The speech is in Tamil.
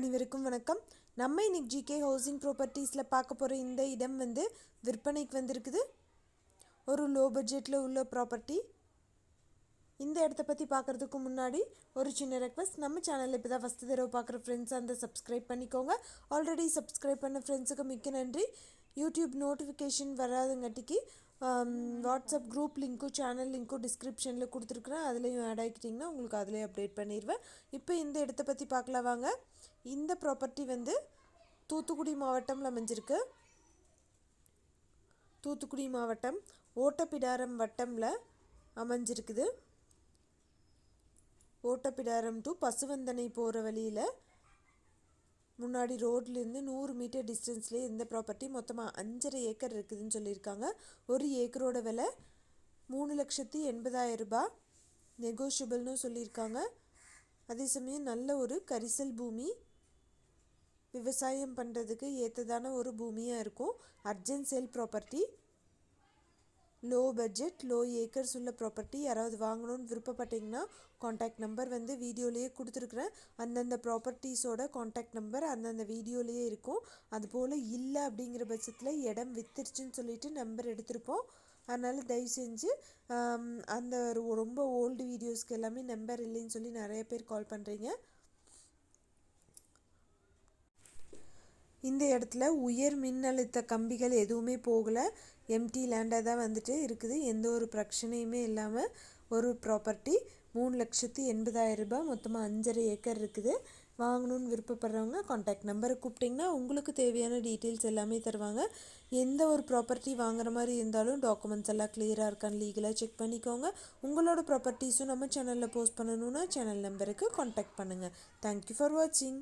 அனைவருக்கும் வணக்கம். நம்ம இன்னைக்கு ஜிகே ஹவுசிங் ப்ராப்பர்ட்டிஸில் பார்க்க போகிற இந்த இடம் வந்து விற்பனைக்கு வந்திருக்குது. ஒரு லோ பட்ஜெட்டில் உள்ள ப்ராப்பர்ட்டி இந்த இடத்த பற்றி பார்க்குறதுக்கு முன்னாடி ஒரு சின்ன ரெக்வஸ்ட் நம்ம சேனலில் இப்போ தான் ஃபஸ்ட்டு தடவை பார்க்குற ஃப்ரெண்ட்ஸ் அந்த சப்ஸ்கிரைப் பண்ணிக்கோங்க. ஆல்ரெடி சப்ஸ்கிரைப் பண்ண ஃப்ரெண்ட்ஸுக்கு மிக்க நன்றி. யூடியூப் நோட்டிஃபிகேஷன் வராதுங்காட்டிக்கு வாட்ஸ்அப் குரூப் லிங்க்கும் சேனல் லிங்க்கும் டிஸ்கிரிப்ஷனில் கொடுத்துருக்குறேன். அதுலேயும் ஆட் ஆகிக்கிட்டிங்கன்னா உங்களுக்கு அதிலே அப்டேட் பண்ணிடுவேன். இப்போ இந்த இடத்த பற்றி பார்க்கலாம் வாங்க. இந்த ப்ராப்பர்ட்டி வந்து தூத்துக்குடி மாவட்டம்ல அமைஞ்சிருக்கு. தூத்துக்குடி மாவட்டம் ஓட்டப்பிடாரம் வட்டமில் அமைஞ்சிருக்குது. ஓட்டப்பிடாரம் டு பசுவந்தனை போகிற வழியில் முன்னாடி ரோட்லேருந்து நூறு மீட்டர் டிஸ்டன்ஸ்லேயே இந்த ப்ராப்பர்ட்டி மொத்தமாக அஞ்சரை ஏக்கர் இருக்குதுன்னு சொல்லியிருக்காங்க. ஒரு ஏக்கரோட விலை மூணு லட்சத்தி எண்பதாயிரம் ரூபாய் நெகோஷியபிள்னு சொல்லியிருக்காங்க. அதே சமயம் நல்ல ஒரு கரிசல் பூமி விவசாயம் பண்ணுறதுக்கு ஏற்றதான ஒரு பூமியாக இருக்கும். Urgent sale property low budget low acres உள்ள ப்ராப்பர்ட்டி யாராவது வாங்கணும்னு விருப்பப்பட்டீங்கன்னா காண்டாக்ட் நம்பர் வந்து வீடியோலேயே கொடுத்துருக்குறேன். அந்தந்த ப்ராப்பர்ட்டிஸோட காண்டாக்ட் நம்பர் அந்தந்த வீடியோலேயே இருக்கும். அதுபோல் இல்லை அப்படிங்கிற பட்சத்தில் இடம் வித்துருச்சுன்னு சொல்லிட்டு நம்பர் எடுத்திருப்போம். அதனால் தயவு செஞ்சு அந்த ரொம்ப ஓல்டு வீடியோஸ்க்கு எல்லாமே நம்பர் இல்லைன்னு சொல்லி நிறைய பேர் கால் பண்ணுறீங்க இந்த இடத்துல உயர் மின்னழுத்த கம்பிகள் எதுவுமே போகலை. எம்டி லேண்டாக தான் வந்துட்டு இருக்குது. எந்த ஒரு பிரச்சனையுமே இல்லாமல் ஒரு ப்ராப்பர்ட்டி மூணு லட்சத்தி எண்பதாயிரம் ரூபாய் மொத்தமாக அஞ்சரை ஏக்கர் இருக்குது. வாங்கணும்னு விருப்பப்படுறவங்க காண்டாக்ட் நம்பரை கூப்பிட்டிங்கன்னா உங்களுக்கு தேவையான டீட்டெயில்ஸ் எல்லாமே தருவாங்க. எந்த ஒரு ப்ராப்பர்ட்டி வாங்குற மாதிரி இருந்தாலும் டாக்குமெண்ட்ஸ் எல்லாம் கிளியராக இருக்கான்னு லீகலாக செக் பண்ணிக்கோங்க. உங்களோட ப்ராப்பர்ட்டிஸும் நம்ம சேனலில் போஸ்ட் பண்ணணுன்னா சேனல் நம்பருக்கு காண்டாக்ட் பண்ணுங்கள் தேங்க்யூ ஃபார் வாட்சிங்